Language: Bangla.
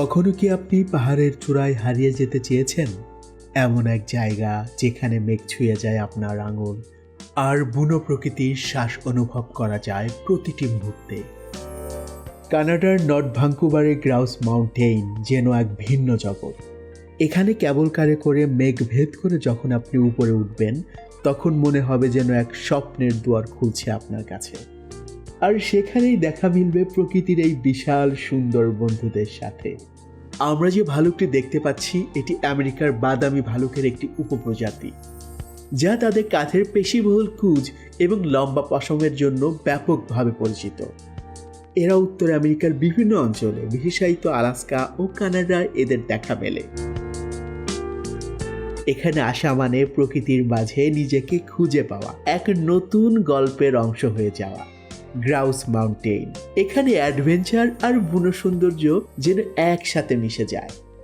কখনো কি আপনি পাহাড়ের চূড়ায় হারিয়ে যেতে চেয়েছেন? এমন এক জায়গা যেখানে মেঘ ছুঁয়ে যায় আপনার আঙুল, আর বুনো প্রকৃতির শ্বাস অনুভব করা যায় প্রতিটি মুহূর্তে। কানাডার নর্থ ভাঙ্কুভারের গ্রাউস মাউন্টেইন যেন এক ভিন্ন জগৎ। এখানে কেবল কারে করে মেঘ ভেদ করে যখন আপনি উপরে উঠবেন, তখন মনে হবে যেন এক স্বপ্নের দুয়ার খুলছে আপনার কাছে। আর সেখানেই দেখা মিলবে প্রকৃতির এই বিশাল সুন্দর বন্ধুদের সাথে। আমরা যে ভালুকটি দেখতে পাচ্ছি, এটি আমেরিকার বাদামি ভালুকের একটি উপপ্রজাতি, যা তাদের কাঁধের পেশিবহুল কুজ এবং লম্বা পশমের জন্য ব্যাপকভাবে পরিচিত। এরা উত্তর আমেরিকার বিভিন্ন অঞ্চলে, বিশেষায়িত আলাস্কা ও কানাডায় এদের দেখা মেলে। এখানে আসা মানে প্রকৃতির মাঝে নিজেকে খুঁজে পাওয়া, এক নতুন গল্পের অংশ হয়ে যাওয়া। গ্রাউস মাউন্টেন এখানে অ্যাডভেঞ্চার আর বুনো সৌন্দর্য যেন একসাথে মিশে যায়।